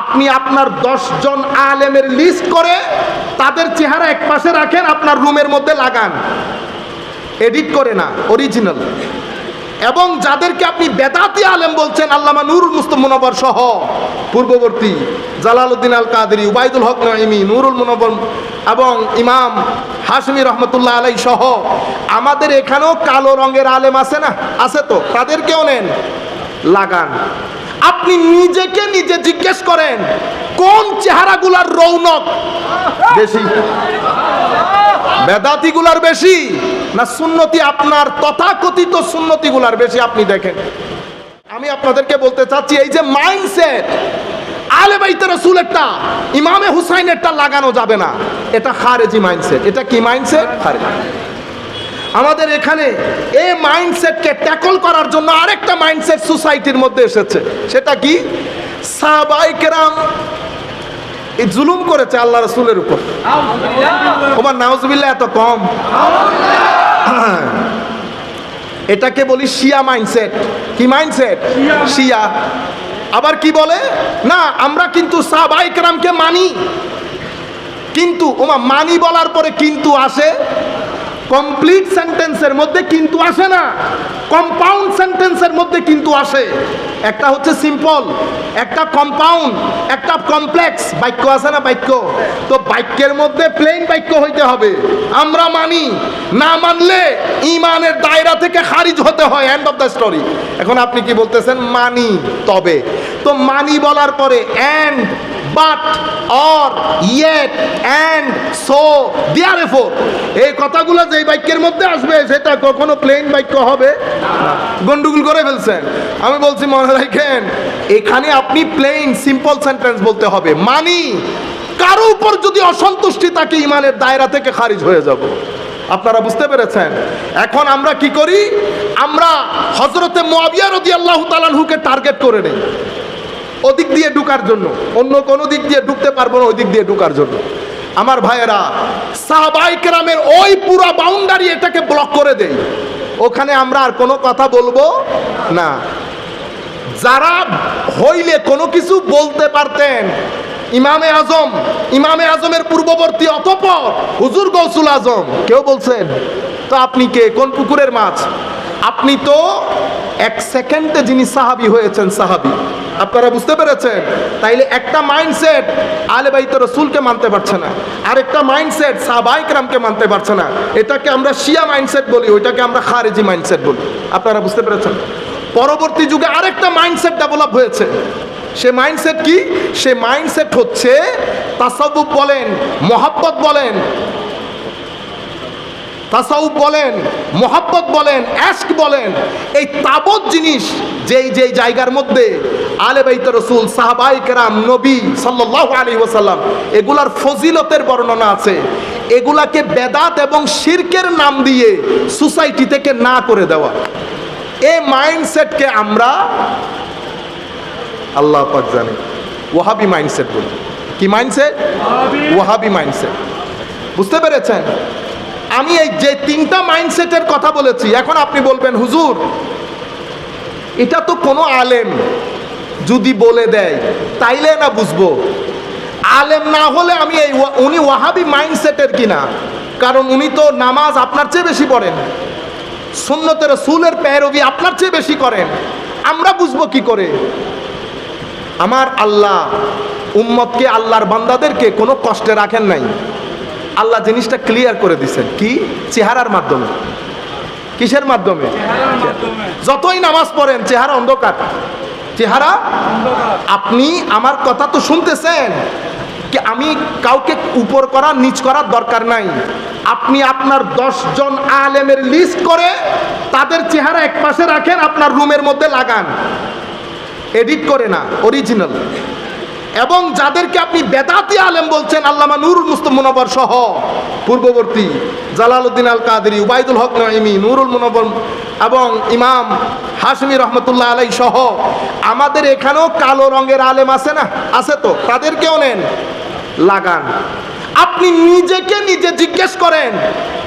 আপনি আপনার জন আলেমের লিস্ট করে তাদের চেহারা এক পাশে রাখেন, আপনার রুমের মধ্যে লাগান। এডিট করে না অরিজিনাল এবং যাদেরকে আপনি বেদাতি আলেম বলছেন, আল্লামা নুরুল মুস্তফ মুনব্বর সহ, পূর্ববর্তী জালালউদ্দিন আল কাদেরি উবায়দুল হক নাইমি নুরুল মুনব্বর এবং ইমাম হাশমি রহমতুল্লাহ আলাই সহ, আমাদের এখানেও কালো রঙের আলেম আছে না? আছে তো? তাদেরকেও নেন, লাগান। আপনি নিজেকে নিজে জিজ্ঞেস করেন, কোন চেহারাগুলার রৌনক বেশি? বেদাতিগুলার বেশি না সুন্নতি আপনার তথাকথিত সুন্নতিগুলার বেশি আপনি দেখেন? আমি আপনাদেরকে বলতে চাচ্ছি, এই যে মাইন্ডসেট আলে বাইতে রসুলেরটা, ইমামে হুসাইনেরটা লাগানো যাবে না। এটা খারেজি মাইন্ডসেট। এটা কি মাইন্ডসেট? খারেজি। আমাদের এখানে এই মাইন্ডসেটকে ট্যাকল করার জন্য আরেকটা মাইন্ডসেট সোসাইটির মধ্যে এসেছে। সেটা কি? সাহাবাইকেরাম এই জুলুম করেছে আল্লাহ রসুলের উপর। তোমার নাউজবিল্লা এত কম। এটাকে বলি শিয়া মাইন্ডসেট কি মাইন্ডসেট শিয়া। আবার কি বলে? না আমরা কিন্তু সাহাবাইকেরামকে মানি। কিন্তু ওমা মানি বলার পরে কিন্তু আসে কমপ্লিট সেন্টেন্সের মধ্যে কিন্তু আসে না। কম্পাউন্ড সেন্টেন্সের মধ্যে কিন্তু আসে। একটা হচ্ছে সিম্পল একটা কম্পাউন্ড একটা কমপ্লেক্স বাক্য আছে না বাক্য? তো বাক্যের মধ্যে প্লেন বাক্য হইতে হবে। আমরা মানি, না মানলে ইমানের দায়রা থেকে খারিজ হতে হয়। এন্ড অফ দ্য স্টোরি এখন আপনি কি বলতেছেন? মানি তবে। তো মানি বলার পরে and but or yet and so therefore এই কথাগুলো যেই বাক্যের মধ্যে আসবে, সেটা কখনো প্লেন বাক্য হবে গন্ডগোল করে ফেলছেন। আমি বলছি, মনে রাখেন, এখানে আপনি প্লেন সিম্পল সেন্টেন্স বলতে হবে। মানি, কারও উপর যদি অসন্তুষ্টি থাকে, ইমানের দায়রা থেকে খারিজ হয়ে যাব। আপনারা বুঝতে পেরেছেন? এখন আমরা কি করি? আমরা হজরতে মোয়াবিয়া রদি আল্লাহ তালানহুকে টার্গেট করে নেই। ওদিক দিয়ে ঢুকার জন্য। অন্য কোনো দিক দিয়ে ঢুকতে পারব না ওই দিক দিয়ে ঢুকার জন্য। আমার ভাইয়েরা, সাহাবাই কেরামের ওই পুরো বাউন্ডারি এটাকে ব্লক করে দেই। ওখানে আমরা আর কোনো কথা বলব না। যারা হইলে কোনো কিছু বলতে পারতেন, ইমামে আজম, ইমামে আজমের পূর্ববর্তী অতপর হুজুর গৌসুল আজম, কেউ বলছেন, তো আপনি কে? কোন পুকুরের মাছ? আপনি তো এক সেকেন্ডে যিনি সাহাবি হয়েছেন, সাহাবি। আপনারা বুঝতে পেরেছেন? তাইলে একটা মাইন্ডসেট আলে বাইত রসুলকে মানতে পারছে না। আর একটা মাইন্ডসেট সাহবাইকরামকে মানতে পারছে না। এটাকে আমরা শিয়া মাইন্ডসেট বলি, ওইটাকে আমরা খারেজি মাইন্ডসেট বলি। আপনারা বুঝতে পেরেছেন? পরবর্তী যুগে আরেকটা মাইন্ডসেট ডেভেলপ হয়েছে। সে মাইন্ডসেট কি? সে মাইন্ডসেট হচ্ছে তাসাউফ বলেন, মহাব্বত বলেন তাসাউফ বলেন মোহাব্বত বলেন অ্যাস্ক বলেন এই তাবৎ জিনিস যেই যেই জায়গার মধ্যে আলে বাইত রসুল সাহাবাই কেরাম নবী সাল্লাহ আলী ওসাল্লাম এগুলার ফজিলতের বর্ণনা আছে। এগুলাকে বেদাত এবং শিরকের নাম দিয়ে সোসাইটি থেকে না করে দেওয়া। এই মাইন্ডসেটকে আমরা আল্লাহ পাক জানে। ওয়াহাবি মাইন্ডসেট বলি। কি মাইন্ডসেট? ওয়াহাবি মাইন্ডসেট। বুঝতে পেরেছেন? আমি এই যে তিনটা মাইন্ডসেটের কথা বলেছি, এখন আপনি বলবেন, হুজুর, এটা তো কোনো আলেম যদি বলে দেয়, তাইলে না বুঝব। আলেম না হলে আমি এই উনি ওয়াহাবি মাইন্ডসেটের কিনা? কারণ উনি তো নামাজ আপনার চেয়ে বেশি পড়েন। সুন্নতের সুলের পেরবি আপনার চেয়ে বেশি করেন। আমরা বুঝব কি করে? আমার আল্লাহ, উম্মতকে, আল্লাহর বান্দাদেরকে কোনো কষ্টে রাখেন নাই। আল্লাহ জিনিসটা ক্লিয়ার করে দিছেন। কি? চেহারার মাধ্যমে। কিসের মাধ্যমে? যতই নামাজ পড়েন, চেহারা অন্ধকার। চেহারা আপনি আমার কথা তো শুনতেছেন। কি আমি কাউকে উপর করা, নিচ করার দরকার নাই। আপনি আপনার জন আলেমের লিস্ট করে তাদের চেহারা এক পাশে রাখেন, আপনার রুমের মধ্যে লাগান। এডিট করে না অরিজিনাল এবং যাদেরকে আপনি বেদাতি আলেম বলছেন, আল্লামা নুরুল মুস্তফ মুনব্বর সহ। পূর্ববর্তী জালালউদ্দিন আল কাদেরি উবাইদুল হক নাইমি নুরুল মুনব্বর এবং ইমাম হাশমি রহমতুল্লাহ আলাই সহ। আমাদের এখানেও কালো রঙের আলেম আছে না? আছে তো? তাদেরকেও নেন। লাগান। আপনি নিজেকে নিজে জিজ্ঞেস করেন,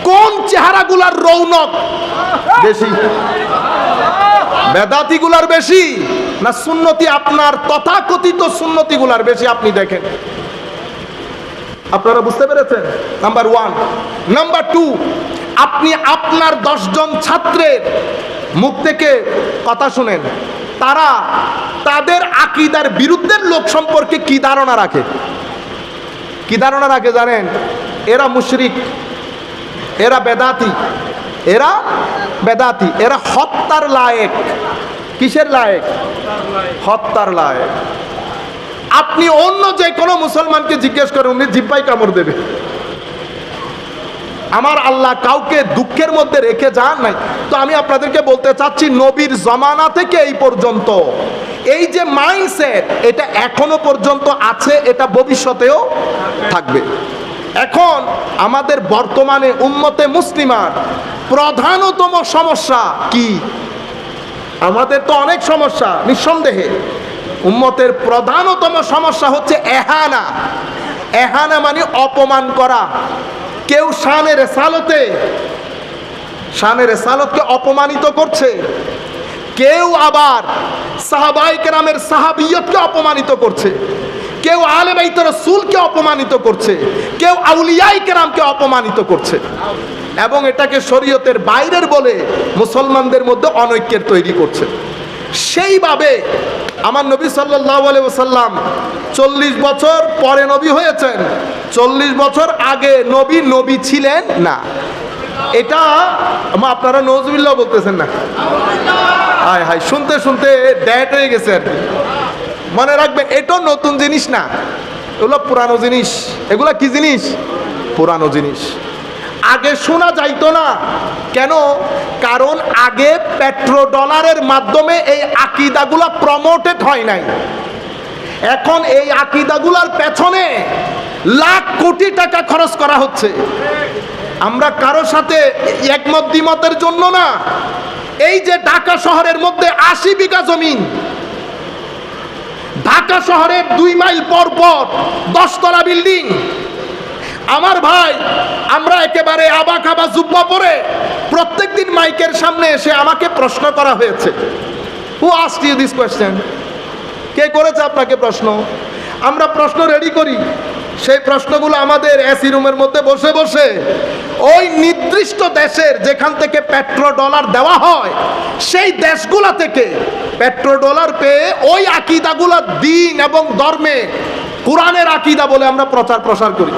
কোন চেহারাগুলার রৌনক বেশি? বেদাতিগুলার বেশি? না সুন্নতি আপনার তথাকথিত সুন্নতিগুলার বেশি আপনি দেখেন। আপনারা বুঝতে পেরেছেন? নাম্বার ওয়ান নাম্বার টু আপনি আপনার দশজন ছাত্রের মুখ থেকে কথা শুনেন। তারা তাদের আকিদার বিরুদ্ধের লোক সম্পর্কে কি ধারণা রাখে? কি ধারণা রাখে জানেন? এরা মুশরিক, এরা বেদাতি এরা বেদাতি, এরা হত্যার লায়েক। কিসের লায়েক? হত্যার লায়েক। আপনি অন্য যে কোনো মুসলমানকে জিজ্ঞেস করেন উনি জিব্বাই কামড় দেবে। আমার আল্লাহ কাউকে দুঃখের মধ্যে রেখে যান নাই। তো আমি আপনাদেরকে বলতে চাচ্ছি, নবীর জমানা থেকে এই পর্যন্ত, এই যে মাইন্ডসেট এটা এখনও পর্যন্ত আছে, এটা ভবিষ্যতেও থাকবে। এখন আমাদের বর্তমানে উম্মতে মুসলিমার প্রধানতম সমস্যা কি? আমাদের তো অনেক সমস্যা, নিঃসন্দেহে। উম্মতের প্রধানতম সমস্যা হচ্ছে এহানা। এহানা মানে অপমান করা। কেউ শানের সালতে শানের সালতকে অপমানিত করছে। কেউ আবার সাহাবাই কেরামের সাহাবিয়তকে অপমানিত করছে। কেউ আলে বাইত রসুলকে অপমানিত করছে। কেউ আউলিয়াই কেরামকে অপমানিত করছে। এবং এটাকে শরীয়তের বাইরের বলে মুসলমানদের মধ্যে অনৈক্যের তৈরি করছে। সেইভাবে আমার নবী সাল্লাহ ওসাল্লাম চল্লিশ বছর পরে নবী হয়েছেন, চল্লিশ বছর আগে নবী নবী ছিলেন না। এটা আপনারা নজবিল্লা বলতেছেন না? হায় হায়, শুনতে শুনতে ড্যাট হয়ে গেছে আর মনে রাখবেন এটাও নতুন জিনিস না। এগুলো পুরানো জিনিস। এগুলো কি জিনিস? পুরানো জিনিস। আগে শোনা যাইতো না। কেন? কারণ আগে পেট্রো ডলারের মাধ্যমে এই আকিদাগুলা প্রমোটেড হয় নাই। এখন এই আকিদাগুলার পেছনে লাখ কোটি টাকা খরচ করা হচ্ছে। আমরা কারও সাথে একমত দ্বিমতের জন্য না। এই যে ঢাকা শহরের মধ্যে আশি বিঘা জমিন ঢাকা শহরের দুই মাইল পর পর দশতলা বিল্ডিং আমার ভাই, আমরা একেবারে আবা খাবা জুব্বা পরে প্রত্যেক দিন মাইকের সামনে এসে আমাকে প্রশ্ন করা হয়েছে। Who asked you this question কে করেছে আপনাকে প্রশ্ন? আমরা প্রশ্ন রেডি করি। সেই প্রশ্নগুলো আমাদের এসি রুমের মধ্যে বসে বসে ওই নির্দিষ্ট দেশের যেখান থেকে পেট্রো ডলার দেওয়া হয়, সেই দেশগুলা থেকে পেট্রো ডলার পেয়ে ওই আকিদাগুলো দিন এবং ধর্মে, কোরআনের আকিদা বলে আমরা প্রচার প্রসার করি।